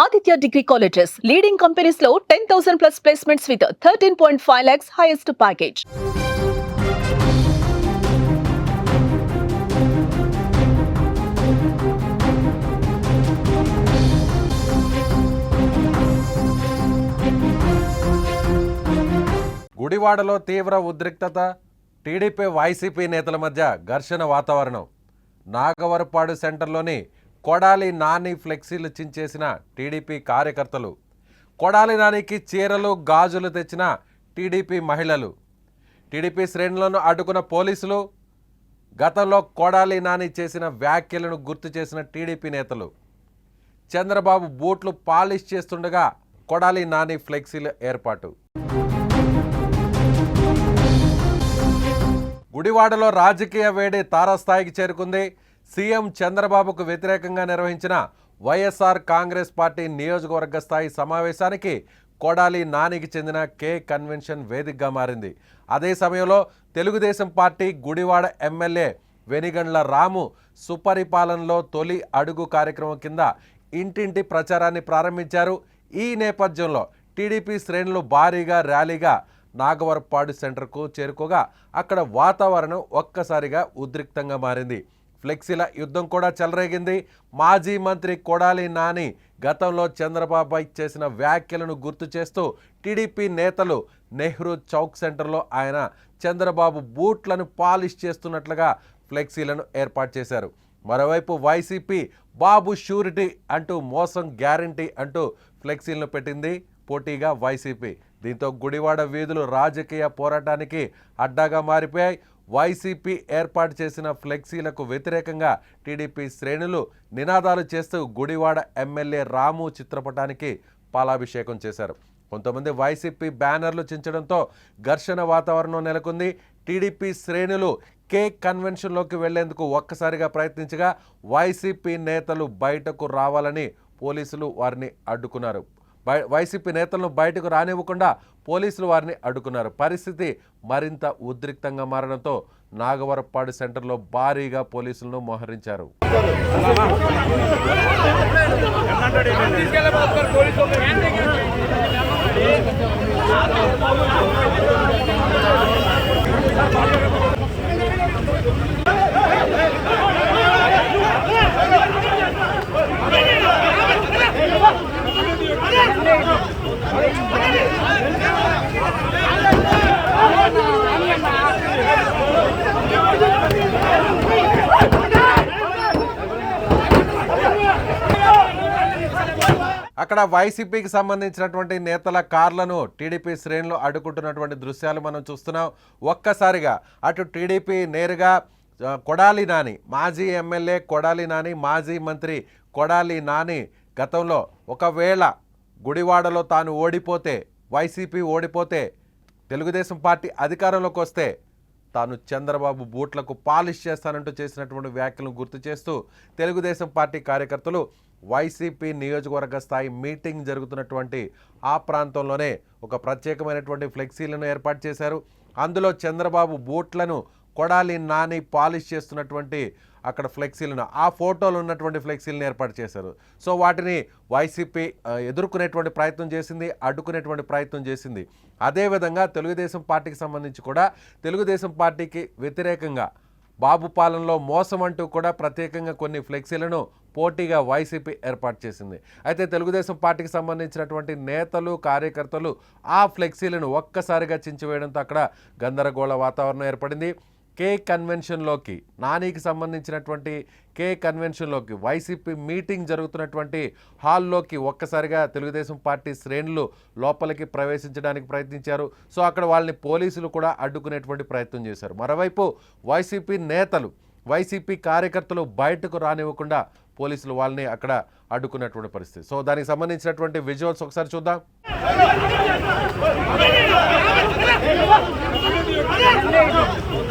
Aditya degree colleges leading కంపెనీస్లో ten thousand plus placements with thirteen point five lakhs highest package గుడివాడలో తీవ్ర ఉద్రిక్తత TDP YCP నేతల మధ్య ఘర్షణ వాతావరణం. నాగవరపాడు సెంటర్లోని కొడాలి నాని ఫ్లెక్సీలు చించేసిన టీడీపీ కార్యకర్తలు కొడాలి నానికి చీరలు గాజులు తెచ్చిన టీడీపీ మహిళలు టీడీపీ శ్రేణులను అడ్డుకున్న పోలీసులు గతంలో కొడాలి నాని చేసిన వ్యాఖ్యలను గుర్తు చేసిన టీడీపీ నేతలు. చంద్రబాబు బూట్లు పాలిష్ చేస్తుండగా కొడాలి నాని ఫ్లెక్సీల ఏర్పాటు. గుడివాడలో రాజకీయ వేడి తారాస్థాయికి చేరుకుంది సీఎం చంద్రబాబుకు వ్యతిరేకంగా నిర్వహించిన వైఎస్ఆర్ కాంగ్రెస్ పార్టీ నియోజకవర్గ స్థాయి సమావేశానికి కొడాలి నానికి చెందిన కే కన్వెన్షన్ వేదికగా మారింది. అదే సమయంలో తెలుగుదేశం పార్టీ గుడివాడ ఎమ్మెల్యే వెనిగండ్ల రాము సుపరిపాలనలో తొలి అడుగు కార్యక్రమం కింద ఇంటింటి ప్రచారాన్ని ప్రారంభించారు. ఈ నేపథ్యంలో టీడీపీ శ్రేణులు భారీగా ర్యాలీగా నాగవరపాడు సెంటర్కు చేరుకోగా అక్కడ వాతావరణం ఒక్కసారిగా ఉద్రిక్తంగా మారింది. ఫ్లెక్సీల యుద్ధం కూడా చెలరేగింది. మాజీ మంత్రి కొడాలి నాని గతంలో చంద్రబాబుపై చేసిన వ్యాఖ్యలను గుర్తు చేస్తూ టీడీపీ నేతలు నెహ్రూ చౌక్ సెంటర్లో ఆయన చంద్రబాబు బూట్లను పాలిష్ చేస్తున్నట్లుగా ఫ్లెక్సీలను ఏర్పాటు చేశారు. మరోవైపు వైసీపీ బాబు షూరిటీ అంటూ మోసం గ్యారంటీ అంటూ ఫ్లెక్సీలను పెట్టింది పోటీగా వైసీపీ. దీంతో గుడివాడ వీధులు రాజకీయ పోరాటానికి అడ్డాగా మారిపోయాయి. వైసీపీ ఏర్పాటు చేసిన ఫ్లెక్సీలకు వ్యతిరేకంగా టీడీపీ శ్రేణులు నినాదాలు చేస్తూ గుడివాడ ఎమ్మెల్యే రాము చిత్రపటానికి పాలాభిషేకం చేశారు. కొంతమంది వైసీపీ బ్యానర్లు చించడంతో ఘర్షణ వాతావరణం నెలకొంది. టీడీపీ శ్రేణులు కేక్ కన్వెన్షన్లోకి వెళ్ళేందుకు ఒక్కసారిగా ప్రయత్నించగా వైసీపీ నేతలు బయటకు రావాలని పోలీసులు వారిని అడ్డుకున్నారు. వైసీపీ నేతలను బయటకు రానివ్వకుండా పోలీసులు వారిని అడ్డుకున్నారు. పరిస్థితి మరింత ఉద్రిక్తంగా మారడంతో నాగవరపాడు సెంటర్లో భారీగా పోలీసులను మోహరించారు. అక్కడ వైసీపీకి సంబంధించినటువంటి నేతల కార్లను టీడీపీ శ్రేణులు అడ్డుకుంటున్నటువంటి దృశ్యాలు మనం చూస్తున్నాం. ఒక్కసారిగా అటు టీడీపీ నేరుగా కొడాలి నాని మాజీ ఎమ్మెల్యే కొడాలి నాని మాజీ మంత్రి కొడాలి నాని గతంలో ఒకవేళ గుడివాడలో తాను ఓడిపోతే వైసీపీ ఓడిపోతే తెలుగుదేశం పార్టీ అధికారంలోకి వస్తే తాను చంద్రబాబు బూట్లకు పాలిష్ చేస్తానంటూ చేసినటువంటి వ్యాఖ్యలను గుర్తు చేస్తూ తెలుగుదేశం పార్టీ కార్యకర్తలు వైసీపీ నియోజకవర్గ స్థాయి మీటింగ్ జరుగుతున్నటువంటి ఆ ప్రాంతంలోనే ఒక ప్రత్యేకమైనటువంటి ఫ్లెక్సీలను ఏర్పాటు చేశారు. అందులో చంద్రబాబు బూట్లను కొడాలి నాని పాలిష్ చేస్తున్నటువంటి అక్కడ ఫ్లెక్సీలను ఆ ఫోటోలు ఉన్నటువంటి ఫ్లెక్సీలను ఏర్పాటు చేశారు. సో వాటిని వైసీపీ ఎదుర్కొనేటువంటి ప్రయత్నం చేసింది అడ్డుకునేటువంటి ప్రయత్నం చేసింది. అదేవిధంగా తెలుగుదేశం పార్టీకి సంబంధించి కూడా తెలుగుదేశం పార్టీకి వ్యతిరేకంగా బాబు పాలనలో మోసం అంటూ కూడా ప్రత్యేకంగా కొన్ని ఫ్లెక్సీలను పోటీగా వైసీపీ ఏర్పాటు చేసింది. అయితే తెలుగుదేశం పార్టీకి సంబంధించినటువంటి నేతలు కార్యకర్తలు ఆ ఫ్లెక్సీలను ఒక్కసారిగా చించివేయడంతో అక్కడ గందరగోళ వాతావరణం ఏర్పడింది. కే కన్వెన్షన్లోకి నానికి సంబంధించినటువంటి కే కన్వెన్షన్లోకి వైసీపీ మీటింగ్ జరుగుతున్నటువంటి హాల్లోకి ఒక్కసారిగా తెలుగుదేశం పార్టీ శ్రేణులు లోపలికి ప్రవేశించడానికి ప్రయత్నించారు సో అక్కడ వాళ్ళని పోలీసులు కూడా అడ్డుకునేటువంటి ప్రయత్నం చేశారు మరోవైపు వైసీపీ నేతలు వైసీపీ కార్యకర్తలు బయటకు రానివ్వకుండా పోలీసులు వాళ్ళని అక్కడ అడ్డుకున్నటువంటి పరిస్థితి సో దానికి సంబంధించినటువంటి విజువల్స్ ఒకసారి చూద్దాం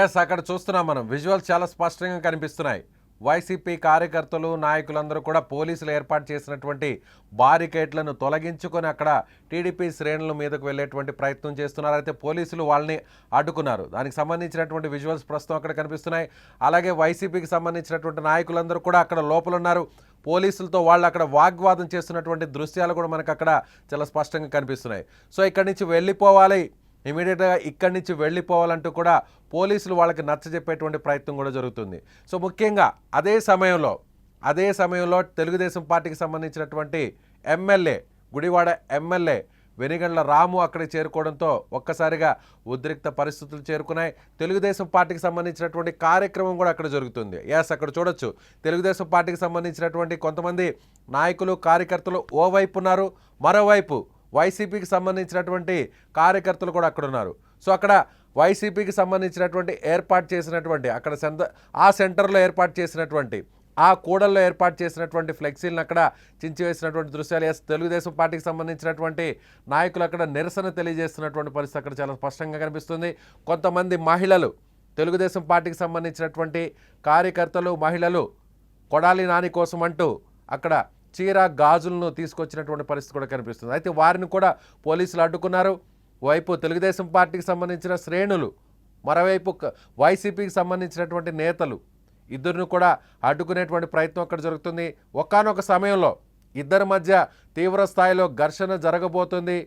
ఎస్ అక్కడ చూస్తున్నాం మనం. విజువల్స్ చాలా స్పష్టంగా కనిపిస్తున్నాయి. వైసీపీ కార్యకర్తలు నాయకులందరూ కూడా పోలీసులు ఏర్పాటు చేసినటువంటి బారికేట్లను తొలగించుకొని అక్కడ టీడీపీ శ్రేణుల మీదకు వెళ్ళేటువంటి ప్రయత్నం చేస్తున్నారు. అయితే పోలీసులు వాళ్ళని అడ్డుకున్నారు. దానికి సంబంధించినటువంటి విజువల్స్ ప్రస్తుతం అక్కడ కనిపిస్తున్నాయి. అలాగే వైసీపీకి సంబంధించినటువంటి నాయకులందరూ కూడా అక్కడ లోపల ఉన్నారు. పోలీసులతో వాళ్ళు అక్కడ వాగ్వాదం చేస్తున్నటువంటి దృశ్యాలు కూడా మనకు అక్కడ చాలా స్పష్టంగా కనిపిస్తున్నాయి. సో ఇక్కడి నుంచి వెళ్ళిపోవాలి. ఇమీడియట్గా ఇక్కడి నుంచి వెళ్ళిపోవాలంటూ కూడా పోలీసులు వాళ్ళకి నచ్చజెప్పేటువంటి ప్రయత్నం కూడా జరుగుతుంది. సో ముఖ్యంగా అదే సమయంలో అదే సమయంలో తెలుగుదేశం పార్టీకి సంబంధించినటువంటి ఎమ్మెల్యే గుడివాడ ఎమ్మెల్యే వెనిగండ్ల రాము అక్కడ చేరుకోవడంతో ఒక్కసారిగా ఉద్రిక్త పరిస్థితులు చేరుకున్నాయి. తెలుగుదేశం పార్టీకి సంబంధించినటువంటి కార్యక్రమం కూడా అక్కడ జరుగుతుంది. ఎస్ అక్కడ చూడొచ్చు. తెలుగుదేశం పార్టీకి సంబంధించినటువంటి కొంతమంది నాయకులు కార్యకర్తలు ఓవైపు ఉన్నారు. మరోవైపు వైసీపీకి సంబంధించినటువంటి కార్యకర్తలు కూడా అక్కడ ఉన్నారు సో అక్కడ వైసీపీకి సంబంధించినటువంటి ఏర్పాటు చేసినటువంటి అక్కడ సెంత ఆ సెంటర్లో ఏర్పాటు చేసినటువంటి ఆ కూడల్లో ఏర్పాటు చేసినటువంటి ఫ్లెక్సీలను అక్కడ చించివేసినటువంటి దృశ్యాలు ఎస్ తెలుగుదేశం పార్టీకి సంబంధించినటువంటి నాయకులు అక్కడ నిరసన తెలియజేస్తున్నటువంటి పరిస్థితి అక్కడ చాలా స్పష్టంగా కనిపిస్తుంది. కొంతమంది మహిళలు తెలుగుదేశం పార్టీకి సంబంధించినటువంటి కార్యకర్తలు మహిళలు కొడాలి నాని కోసం అంటూ అక్కడ చీర గాజులను తీసుకొచ్చినటువంటి పరిస్థితి కూడా కనిపిస్తుంది. అయితే వారిని కూడా పోలీసులు అడ్డుకున్నారు. వైపు తెలుగుదేశం పార్టీకి సంబంధించిన శ్రేణులు మరోవైపు వైసీపీకి సంబంధించినటువంటి నేతలు ఇద్దరిని కూడా అడ్డుకునేటువంటి ప్రయత్నం అక్కడ జరుగుతుంది. ఒకానొక సమయంలో ఇద్దరి మధ్య తీవ్ర స్థాయిలో ఘర్షణ జరగబోతుంది.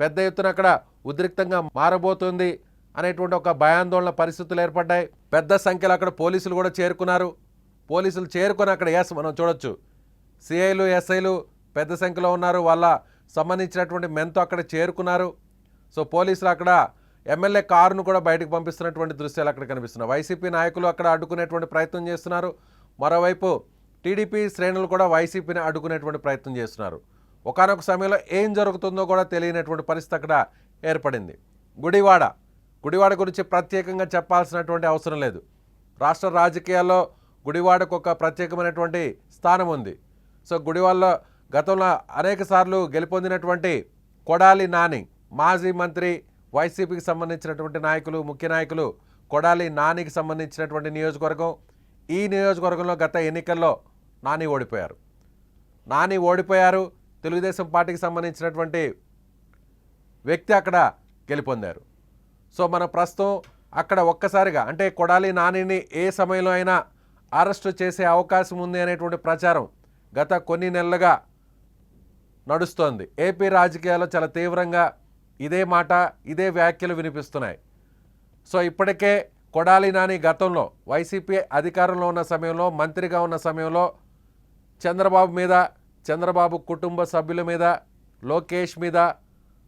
పెద్ద ఎత్తున అక్కడ ఉద్రిక్తంగా మారబోతుంది అనేటువంటి ఒక భయాందోళన పరిస్థితులు ఏర్పడ్డాయి. పెద్ద సంఖ్యలో అక్కడ పోలీసులు కూడా చేరుకున్నారు. పోలీసులు చేరుకొని అక్కడ ఎస్ మనం చూడొచ్చు. సిఐలు ఎస్ఐలు పెద్ద సంఖ్యలో ఉన్నారు. వాళ్ళ సంబంధించినటువంటి మెంతో అక్కడ చేరుకున్నారు. సో పోలీసులు అక్కడ ఎమ్మెల్యే కారును కూడా బయటకు పంపిస్తున్నటువంటి దృశ్యాలు అక్కడ కనిపిస్తున్నాయి. వైసీపీ నాయకులు అక్కడ అడ్డుకునేటువంటి ప్రయత్నం చేస్తున్నారు. మరోవైపు టీడీపీ శ్రేణులు కూడా వైసీపీని అడ్డుకునేటువంటి ప్రయత్నం చేస్తున్నారు. ఒకానొక సమయంలో ఏం జరుగుతుందో కూడా తెలియనటువంటి పరిస్థితి అక్కడ ఏర్పడింది. గుడివాడ గుడివాడ గురించి ప్రత్యేకంగా చెప్పాల్సినటువంటి అవసరం లేదు. రాష్ట్ర రాజకీయాల్లో గుడివాడకు ఒక ప్రత్యేకమైనటువంటి స్థానం ఉంది. సో గుడివాల్లో గతంలో అనేక సార్లు గెలుపొందినటువంటి కొడాలి నాని మాజీ మంత్రి వైసీపీకి సంబంధించినటువంటి నాయకులు ముఖ్య నాయకులు కొడాలి నానికి సంబంధించినటువంటి నియోజకవర్గం. ఈ నియోజకవర్గంలో గత ఎన్నికల్లో నాని ఓడిపోయారు. నాని ఓడిపోయారు. తెలుగుదేశం పార్టీకి సంబంధించినటువంటి వ్యక్తి అక్కడ గెలుపొందారు. సో మన ప్రస్తుతం అక్కడ ఒక్కసారిగా అంటే కొడాలి నానిని ఏ సమయంలో అయినా అరెస్టు చేసే అవకాశం ఉంది అనేటువంటి ప్రచారం గత కొన్ని నెలలుగా నడుస్తోంది. ఏపీ రాజకీయాల్లో చాలా తీవ్రంగా ఇదే మాట ఇదే వ్యాఖ్యలు వినిపిస్తున్నాయి. సో ఇప్పటికే కొడాలి నాని గతంలో వైసీపీ అధికారంలో ఉన్న సమయంలో మంత్రిగా ఉన్న సమయంలో చంద్రబాబు మీద చంద్రబాబు కుటుంబ సభ్యుల మీద లోకేష్ మీద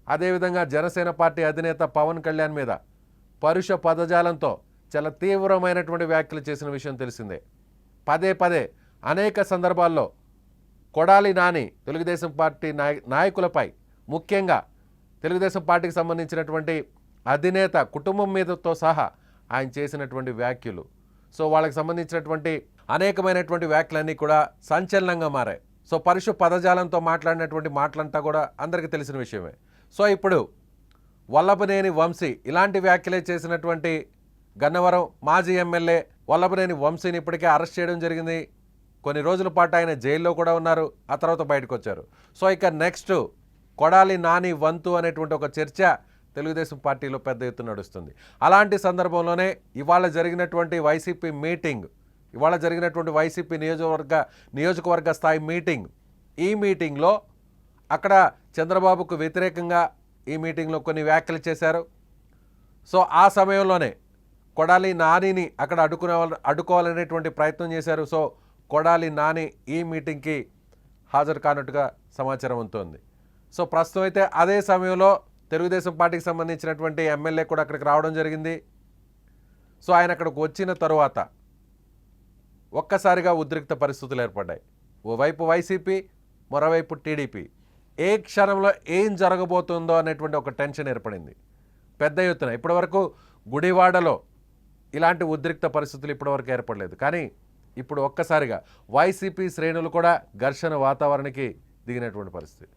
అదేవిధంగా జనసేన పార్టీ అధినేత పవన్ కళ్యాణ్ మీద పరుష పదజాలంతో చాలా తీవ్రమైనటువంటి వ్యాఖ్యలు చేసిన విషయం తెలిసిందే. పదే పదే అనేక సందర్భాల్లో కొడాలి నాని తెలుగుదేశం పార్టీ నాయ నాయకులపై. ముఖ్యంగా తెలుగుదేశం పార్టీకి సంబంధించినటువంటి అధినేత కుటుంబం మీదతో సహా ఆయన చేసినటువంటి వ్యాఖ్యలు. సో వాళ్ళకి సంబంధించినటువంటి అనేకమైనటువంటి వ్యాఖ్యలన్నీ కూడా సంచలనంగా మారాయి. సో పరుషు పదజాలంతో మాట్లాడినటువంటి మాటలంతా కూడా అందరికీ తెలిసిన విషయమే. సో ఇప్పుడు వల్లభనేని వంశీ ఇలాంటి వ్యాఖ్యలే చేసినటువంటి గన్నవరం మాజీ ఎమ్మెల్యే వల్లభనేని వంశీని ఇప్పటికే అరెస్ట్ చేయడం జరిగింది. కొన్ని రోజుల పాటు ఆయన జైల్లో కూడా ఉన్నారు. ఆ తర్వాత బయటకు వచ్చారు సో ఇక నెక్స్ట్ కొడాలి నాని వంతు అనేటువంటి ఒక చర్చ తెలుగుదేశం పార్టీలో పెద్ద ఎత్తున నడుస్తుంది. అలాంటి సందర్భంలోనే ఇవాళ జరిగినటువంటి వైసీపీ మీటింగ్ ఇవాళ జరిగినటువంటి వైసీపీ నియోజకవర్గ నియోజకవర్గ స్థాయి మీటింగ్ ఈ మీటింగ్లో అక్కడ చంద్రబాబుకు వ్యతిరేకంగా ఈ మీటింగ్లో కొన్ని వ్యాఖ్యలు చేశారు. సో ఆ సమయంలోనే కొడాలి నానిని అక్కడ అడ్డుకునే అడ్డుకోవాలనేటువంటి ప్రయత్నం చేశారు. సో కొడాలి నాని ఈ మీటింగ్కి హాజరు కానట్టుగా సమాచారం ఉంటుంది సో ప్రస్తుతం అయితే అదే సమయంలో తెలుగుదేశం పార్టీకి సంబంధించినటువంటి ఎమ్మెల్యే కూడా అక్కడికి రావడం జరిగింది. సో ఆయన అక్కడికి వచ్చిన తరువాత ఒక్కసారిగా ఉద్రిక్త పరిస్థితులు ఏర్పడ్డాయి. ఓవైపు వైసీపీ మరోవైపు టీడీపీ. ఏ క్షణంలో ఏం జరగబోతుందో అనేటువంటి ఒక టెన్షన్ ఏర్పడింది. పెద్ద ఎత్తున ఇప్పటివరకు గుడివాడలో ఇలాంటి ఉద్రిక్త పరిస్థితులు ఇప్పటివరకు ఏర్పడలేదు. కానీ ఇప్పుడు ఒక్కసారిగా వైసీపీ శ్రేణులు కూడా ఘర్షణ వాతావరణానికి దిగినటువంటి పరిస్థితి.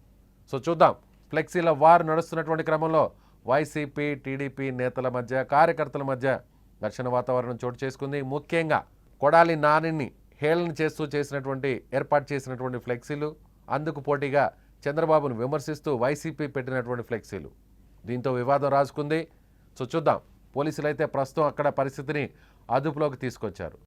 సో చూద్దాం. ఫ్లెక్సీల వార్ నడుస్తున్నటువంటి క్రమంలో వైసీపీ టీడీపీ నేతల మధ్య కార్యకర్తల మధ్య ఘర్షణ వాతావరణం చోటు చేసుకుంది. ముఖ్యంగా కొడాలి నానిని హేళన చేస్తూ చేసినటువంటి ఏర్పాటు చేసినటువంటి ఫ్లెక్సీలు అందుకు పోటీగా చంద్రబాబును విమర్శిస్తూ వైసీపీ పెట్టినటువంటి ఫ్లెక్సీలు. దీంతో వివాదం రాజుకుంది. సో చూద్దాం. పోలీసులు అయితే ప్రస్తుతం అక్కడ పరిస్థితిని అదుపులోకి తీసుకొచ్చారు